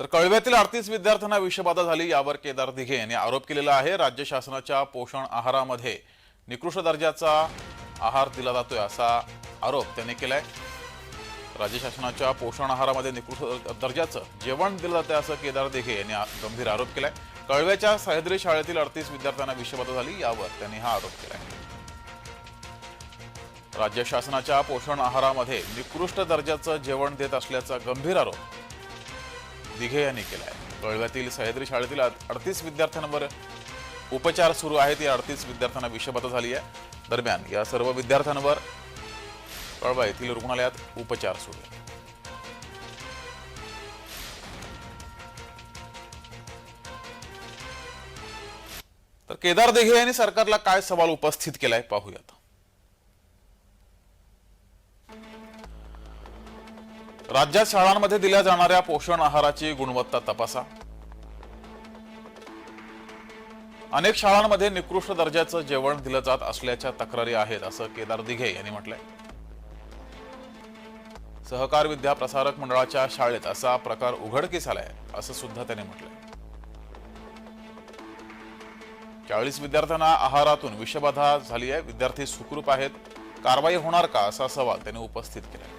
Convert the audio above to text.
तर कळव्यातील अडतीस विद्यार्थ्यांना विषबाधा झाली यावर केदार दिघे यांनी आरोप केलेला आहे. राज्य शासनाच्या पोषण आहारामध्ये निकृष्ट दर्जाचा आहार दिला जातोय असा आरोप त्यांनी केलाय. राज्य शासनाच्या पोषण आहारामध्ये निकृष्ट दर्जाचं जेवण दिलं जातं असं केदार दिघे यांनी गंभीर आरोप केलाय. कळव्याच्या सह्याद्री शाळेतील अडतीस विद्यार्थ्यांना विषबाधा झाली यावर त्यांनी हा आरोप केलाय. राज्य शासनाच्या पोषण आहारामध्ये निकृष्ट दर्जाचं जेवण देत असल्याचा गंभीर आरोप दिघे यांनी केलाय. कळव्यातील सह्याद्री शाळेतील अडतीस विद्यार्थ्यांवर उपचार सुरू आहेत. या अडतीस विद्यार्थ्यांना विषबाधा झाली आहे. दरम्यान या सर्व विद्यार्थ्यांवर कळवा येथील रुग्णालयात उपचार सुरू आहेत. तर केदार दिघे यांनी सरकारला काय सवाल उपस्थित केलाय पाहूयात. राज्यात शाळांमध्ये दिल्या जाणाऱ्या पोषण आहाराची गुणवत्ता तपासा. अनेक शाळांमध्ये निकृष्ट दर्जाचं जेवण दिलं जात असल्याच्या तक्रारी आहेत असं केदार दिघे यांनी म्हटलंय. सहकार विद्या प्रसारक मंडळाच्या शाळेत असा प्रकार उघडकीस आलाय असं सुद्धा त्यांनी म्हटलंय. चाळीस विद्यार्थ्यांना आहारातून विषबाधा झाली आहे विद्यार्थी सुखरूप आहेत कारवाई होणार का असा सवाल त्यांनी उपस्थित केलाय.